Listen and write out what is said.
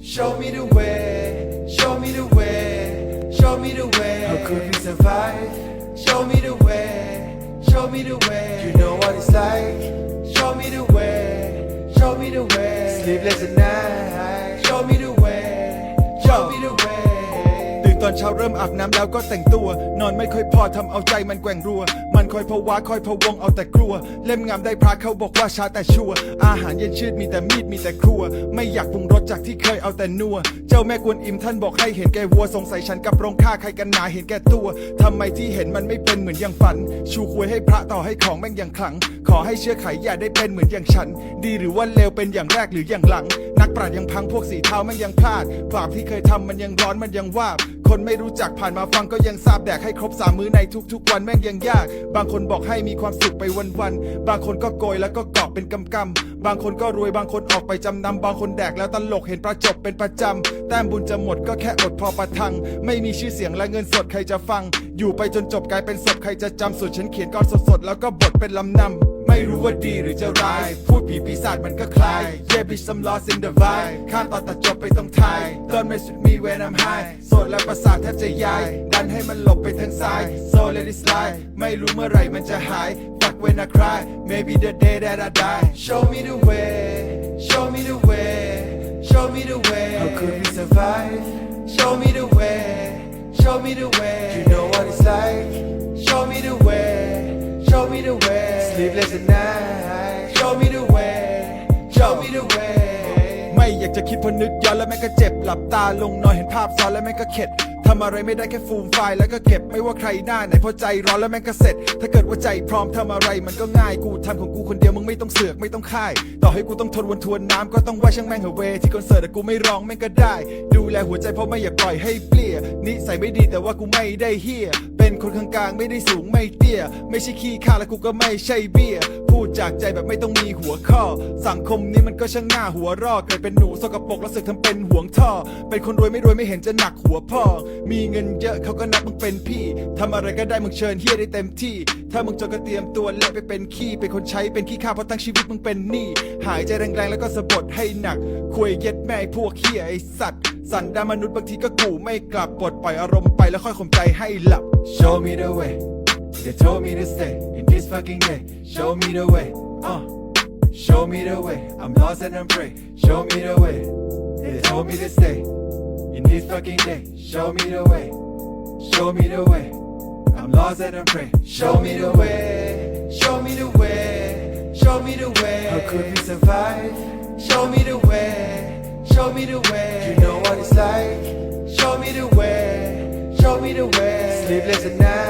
Show me the way, show me the way, show me the way. How could we survive? Show me the way, show me the way. You know what it's like. Show me the way, show me the way. Sleepless at night. Show me the way, show me the way. ตอนเช้าเริ่มอาบน้ำแล้วก็แต่งตัว นอนไม่ค่อยพอทำเอาใจมันแกว่งรัว มันคอยพะวาคอยพะวงเอาแต่กลัว เล่มงามได้พระเขาบอกว่าช้าแต่ชัวอาหารเย็นชืดมีแต่มีดมีแต่ครัว ไม่อยากปรุงรสจากที่เคยเอาแต่นัว จ้าแม่กวนอิมท่านบอกให้เห็นแก่วัวสงสัยฉันกับรงฆ่าใครกันหนาเห็นแก่ตัวทำไมที่เห็นมันไม่เป็นเหมือนอย่างฝัน ชูควยให้พระต่อให้ของแม่งอย่างขลัง ขอให้เชื่อไขอย่าได้เป็นเหมือนอย่างฉัน ดีหรือว่าเลวเป็นอย่างแรกหรืออย่างหลัง นักปราชญ์ยังพังพวกสีเทาแม่งยังพลาดบาปที่เคยทำมันยังร้อนมันยังวาบคนไม่รู้จักผ่านมาฟังก็ยังทราบแดกให้ครบสามมื้อในทุกๆ วันแม่งยังยาก บางคนบอกให้มีความสุขไปวันๆบางคนก็โกยแล้วก็เกาะเป็นกำกำ บางคนก็รวยบางคนออกไปจำนำบางคนแดกแล้วตลกเห็นประจบเป็นประจำแต้มบุญจะหมดก็แค่อดพอประทัง ไม่มีชื่อเสียงและเงินสดใครจะฟัง อยู่ไปจนจบกลายเป็นศพใครจะจำส่วนฉันเขียนก่อนสดๆแล้วก็บทเป็นลำนำไม่รู้ว่าดีหรือจะร้าย พูดผีปีศาจมันก็คลาย Yeah bitch I'm lost in the vibe ข้ามตอนตัดจบไปตรงทาย Don't mess with me when I'm high โสดและประสาทแทบจะย้าย ดันให้มันหลบไปทางซ้าย So let it slide ไม่รู้เมื่อไหร่มันจะหาย when I cry Maybe the day that I die Show me the way, show me the way, show me the way. How could we survive? Show me the way, show me the way. You know what it's like. Show me the way, show me the way. Sleepless at night. Show me the way, show me the way. ไม่อยากจะคิดพอนึกย้อนแล้วแม่งก็เจ็บหลับตาลงนอนเห็นภาพซ้อนแล้วแม่งก็เข็ด ทำอะไรไม่ได้แค่ฟูมไฟแล้วก็เก็บไม่ว่าใครหน้าไหนพราะใจร้อนแล้วแม่งก็เสร็จ ถ้าเกิดว่าใจพร้อมทำอะไรมันก็ง่ายกูทำของกูคนเดียวมึงไม่ต้องเสือกไม่ต้องค่าย ต่อให้กูต้องทนวนทวนน้ำก็ต้องว่าช่างแม่งเหอะเวที่คอนเสิร์ตแต่กูไม่ร้องแม่งก็ได้ ดูแลหัวใจเพราะไม่อยากปล่อยให้เปลี่ยนิสัยไม่ดีแต่ว่ากูไม่ได้เฮียเป็นคนกลางๆไม่ได้สูงไม่เตี้ย ไม่ใช่ขี้ข้าและกูก็ไม่ใช่เบี้ย จากใจแบบไม่ต้องมีหัวข้อ สังคมนี้มันก็ช่างหน้าหัวรอเกิดเป็นหนูสกปรกแล้วสึกทำเป็นห่วงท่อ เป็นคนรวยไม่รวยไม่เห็นจะหนักหัวพ่อ มีเงินเยอะเขาก็นับมึงเป็นพี่ทำอะไรก็ได้มึงเชิญเฮียได้เต็มที่ ถ้ามึงจนก็เตรียมตัวเละไปเป็นขี้เป็นคนใช้เป็นขี้ข้าเพราะตั้งชีวิตมึงเป็นหนี้หายใจแรงๆแล้วก็สะบดให้หนักคุยเย็ดแม่พวกเฮียไอสัตว์สันดานมนุษย์บางทีก็กูไม่กลับปลดปล่อยอารมณ์ไปแล้วค่อยข่มใจให้หลับ Show me the way. They told me to stay fucking day. Show me the way. Uh. Show me the way. I'm lost and I'm free. Show me the way. They told me to stay in this fucking day. Show me the way. Show me the way. I'm lost and I'm free. Show me the way. Show me the way. Show me the way. How could we survive? Show me the way. Show me the way. You know what it's like. Show me the way. Show me the way. Sleepless at night.